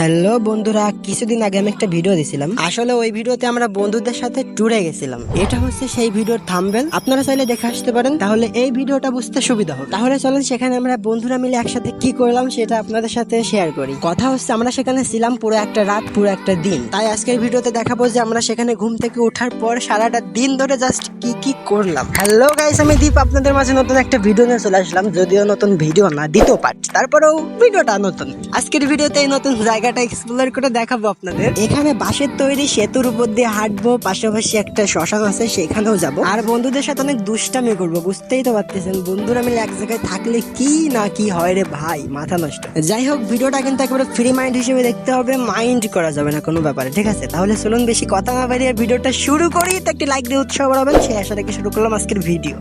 Hello বন্ধুরা, কিছুদিন আগে আমি একটা ভিডিও দিছিলাম। আসলে ওই ভিডিওতে আমরা বন্ধুদের সাথে ট্যুরে গেছিলাম। এটা হচ্ছে সেই ভিডিওর থাম্বেল আপনারা চাইলে দেখে আসতে পারেন। তাহলে এই ভিডিওটা বুঝতে সুবিধা হবে। তাহলে চলেন, সেখানে আমরা বন্ধুরা মিলে একসাথে কি করলাম সেটা আপনাদের সাথে শেয়ার করি। কথা হচ্ছে, আমরা সেখানে ছিলাম পুরো একটা রাত, পুরো একটা দিন। তাই আজকের ভিডিওতে দেখাবো যে আমরা সেখানে ঘুম থেকে ওঠার পর সারাটা দিন ধরে জাস্ট কি কি করলাম। হ্যালো গাইস আমি দীপ। আপনাদের মাঝে নতুন একটা ভিডিও নিয়ে চলে আসলাম। যদিও নতুন ভিডিও না দ্বিতীয় পার্ট তারপরেও ভিডিওটা নতুন। আজকের ভিডিওতে এই নতুন জায়গাটা এক্সপ্লোর করে দেখাবো আপনাদের। এখানে বাঁশের তৈরি সেতুর উপর দিয়ে হাঁটবো, পাশাপাশি একটা শ্মশান আছে, সেখানেও যাব। আর বন্ধুদের সাথে অনেক দুষ্টামি করব, বুঝতেই তো পারতেছেন। বন্ধুরা মিলে এক জায়গায় থাকলে কি না কি হয় রে ভাই, মাথা নষ্ট। যাই হোক, ভিডিওটা কিন্তু একেবারে ফ্রি মাইন্ড হিসেবে দেখতে হবে মাইন্ড করা যাবে না কোনো ব্যাপারে, ঠিক আছে? তাহলে চলুন বেশি কথা না বাড়িয়ে ভিডিওটা শুরু করি। তো একটি লাইক দিয়ে উৎসাহ বাড়াবেন, সেই আশা থেকে শুরু করলাম আজকের ভিডিও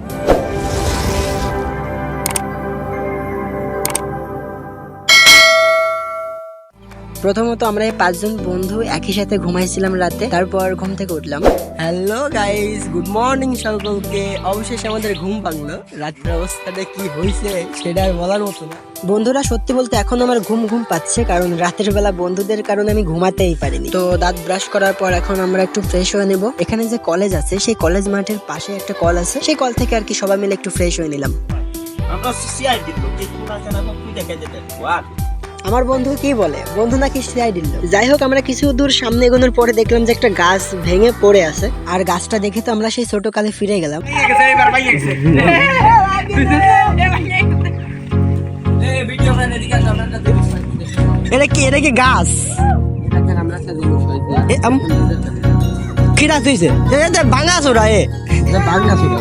প্রথমত আমরা এই পাঁচজন বন্ধু একই সাথে ঘুমাইছিলাম রাতে তারপর ঘুম থেকে উঠলাম। হ্যালো গাইস গুড মর্নিং সকলকে। অবশেষে আমাদের ঘুম ভাঙলো। রাতের অবস্থাটা কি হয়েছে সেটা আর বলার মতো না। বন্ধুরা সত্যি বলতে এখন আমার ঘুম ঘুম পাচ্ছে কারণ রাতের বেলা বন্ধুদের কারণে আমি ঘুমাতেই পারিনি। তো দাঁত ব্রাশ করার পর এখন আমরা একটু ফ্রেশ হয়ে নেব। এখানে যে কলেজ আছে সেই কলেজ মাঠের পাশে একটা কল আছে। সেই কল থেকে আর কি সবাই মিলে একটু ফ্রেশ হয়ে নিলাম। আমরা আমার বন্ধু কি বলে? বন্ধু নাকি সিআই দিল। যাই হোক আমরা কিছু দূর সামনে এগোনোর পরে দেখলাম যে একটা গাছ ভেঙে পড়ে আছে। আর গাছটা দেখে তো আমরা সেই ছোট কালে ফিরে গেলাম। এটা কি এটা কি গাছ? এ, আম- কি গাছ হয়েছে ভাঙা চোরা এ।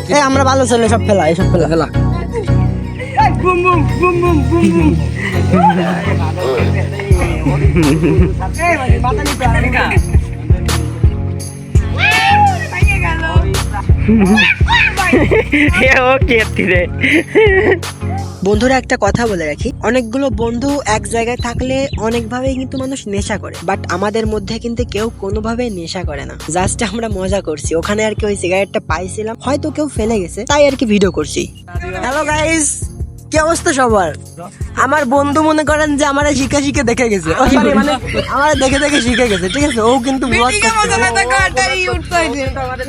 এ আমরা ভালো চলে সব ফেলা এসব ফেলা। ফেলা। বন্ধুরা একটা কথা বলে রাখি। অনেকগুলো বন্ধু এক জায়গায় থাকলে অনেকভাবেই কিন্তু মানুষ নেশা করে বাট আমাদের মধ্যে কিন্তু কেউ কোনোভাবে নেশা করে না। জাস্ট আমরা মজা করছি। ওখানে আর কি ওই সিগারেটটা পাইছিলাম হয়তো কেউ ফেলে গেছে তাই আর কি ভিডিও করছি। হ্যালো গাইস কি অবস্থা সবার? আমার বন্ধু মনে করেন যে আমার শিখে শিখে দেখে গেছে। মানে আমার দেখে দেখে শিখে গেছে ঠিক আছে? ও কিন্তু।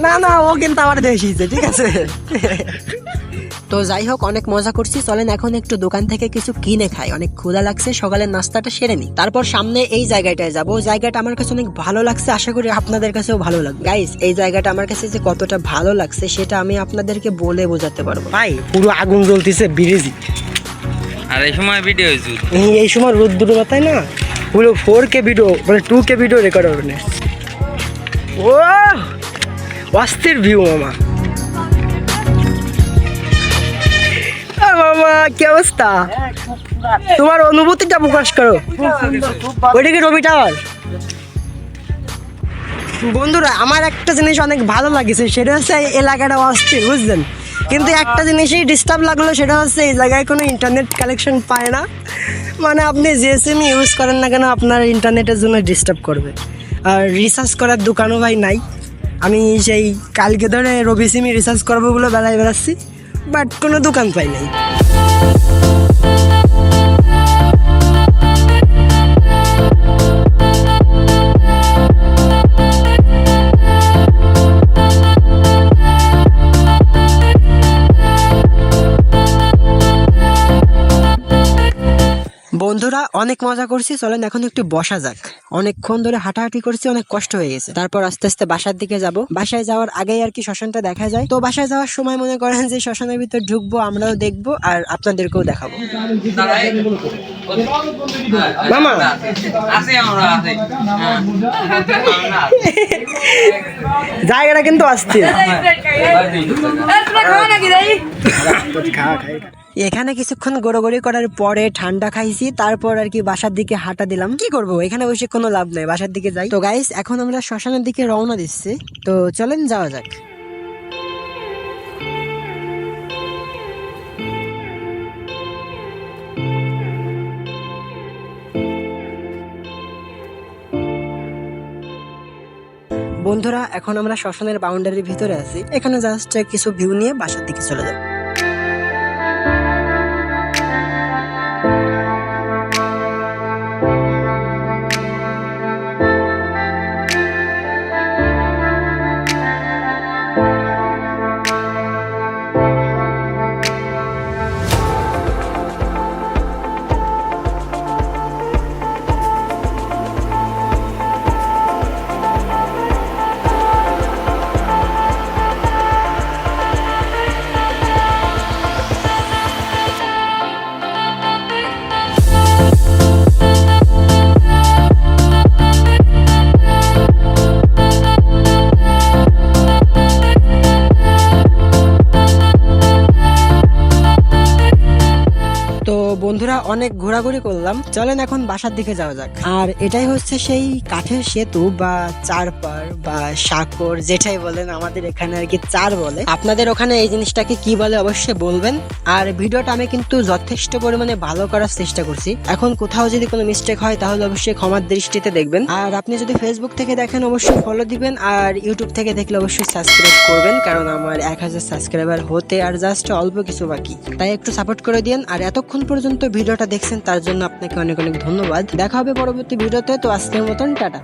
না না ও কিন্তু আমার দেখে শিখছে ঠিক আছে? তো যাই হোক অনেক মজা করছি। চলেন এখন একটু দোকান থেকে কিছু কিনে খাই। অনেক ক্ষুধা লাগছে সকালের নাস্তাটা সেরে নি তারপর সামনে এই জায়গাটায় যাব। জায়গাটা আমার কাছে অনেক ভালো লাগছে আশা করি আপনাদের কাছেও ভালো লাগবে। গাইস এই জায়গাটা আমার কাছে যে কতটা ভালো লাগছে সেটা আমি আপনাদেরকে বলে বোঝাতে পারব। ভাই পুরো আগুন জ্বলতেছে বিরেজি। আর এই সময় ভিডিও এই- সময় রোদ্দুর মাথায় না? পুরো ফোর কে ভিডিও মানে টু কে ভিডিও রেকর্ড হবে না। ও অস্থির ভিউ মামা। মামা কি অবস্থা? তোমার অনুভূতিটা প্রকাশ করো। ওইটা কি রবি টাওয়ার? বন্ধুরা, আমার একটা জিনিস অনেক ভালো লাগছে, সেটা হচ্ছে এলাকাটা অস্থির, বুঝলেন? কিন্তু একটা জিনিসই ডিস্টার্ব লাগল, সেটা হচ্ছে এই জায়গায় কোনো ইন্টারনেট কালেকশন পায় না। মানে আপনি যে সিম ইউজ করেন না কেন, আপনার ইন্টারনেটের জন্য ডিস্টার্ব করবে। আর রিসার্চ করার দোকানও ভাই নাই। আমি সেই কালকে ধরে রবি সিমই রিসার্চ করব বলে বেলায় বেড়াচ্ছি। বাট কোনো দোকান পাই নাই। বন্ধুরা অনেক মজা করছি চলেন এখন একটু বসা যাক অনেকক্ষণ ধরে হাঁটাহাঁটি করছি অনেক কষ্ট হয়ে গেছে তারপর আস্তে আস্তে বাসার দিকে যাব বাসায় যাওয়ার আগেই আর কি শ্মশানটা দেখা যায় তো বাসায় যাওয়ার সময় মনে করেন যে শ্মশানের ভিতর ঢুকবো আমরাও দেখব আর আপনাদেরকেও দেখাবো মামা আছে আমরা আছে জায়গাটা কিন্তু আসছে এখানে কিছুক্ষণ গড়গড়ি করার পরে ঠান্ডা খাইছি, তারপর আর কি বাসার দিকে হাঁটা দিলাম। কি করব? এখানে বসে কোনো লাভ নাই, বাসার দিকে যাই। তো গাইস এখন আমরা শ্মশানের দিকে রওনা দিচ্ছি। তো চলেন, যাওয়া যাক। বন্ধুরা, এখন আমরা শ্মশানের বাউন্ডারির ভিতরে আছি। এখানে জাস্ট কিছু ভিউ নিয়ে বাসার দিকে চলে যাব। বন্ধুরা, অনেক ঘোরাঘুরি করলাম। চলেন এখন বাসার দিকে যাওয়া যাক। আর এটাই হচ্ছে সেই কাঠের সেতু বা চারপার বা সাকর, যেটাই বলেন আমাদের এখানে আর কি চার বলে। আপনাদের ওখানে এই জিনিসটাকে কি বলে অবশ্যই বলবেন। আর ভিডিওটা আমি কিন্তু যথেষ্ট পরিমাণে ভালো করার চেষ্টা করছি। এখন কোথাও যদি কোনো মিস্টেক হয়, তাহলে অবশ্যই ক্ষমার দৃষ্টিতে দেখবেন। আর আপনি যদি ফেসবুক থেকে দেখেন, অবশ্যই ফলো দিবেন। আর ইউটিউব থেকে দেখলে অবশ্যই সাবস্ক্রাইব করবেন, কারণ আমার এক হাজার সাবস্ক্রাইবার হতে আর জাস্ট অল্প কিছু বাকি। তাই একটু সাপোর্ট করে দিন। আর এতক্ষণ পর্যন্ত ভিডিওটা দেখছেন, তার জন্য আপনাকে অনেক অনেক ধন্যবাদ। দেখা হবে পরবর্তী ভিডিওতে, তো আজকের মতন, টাটা।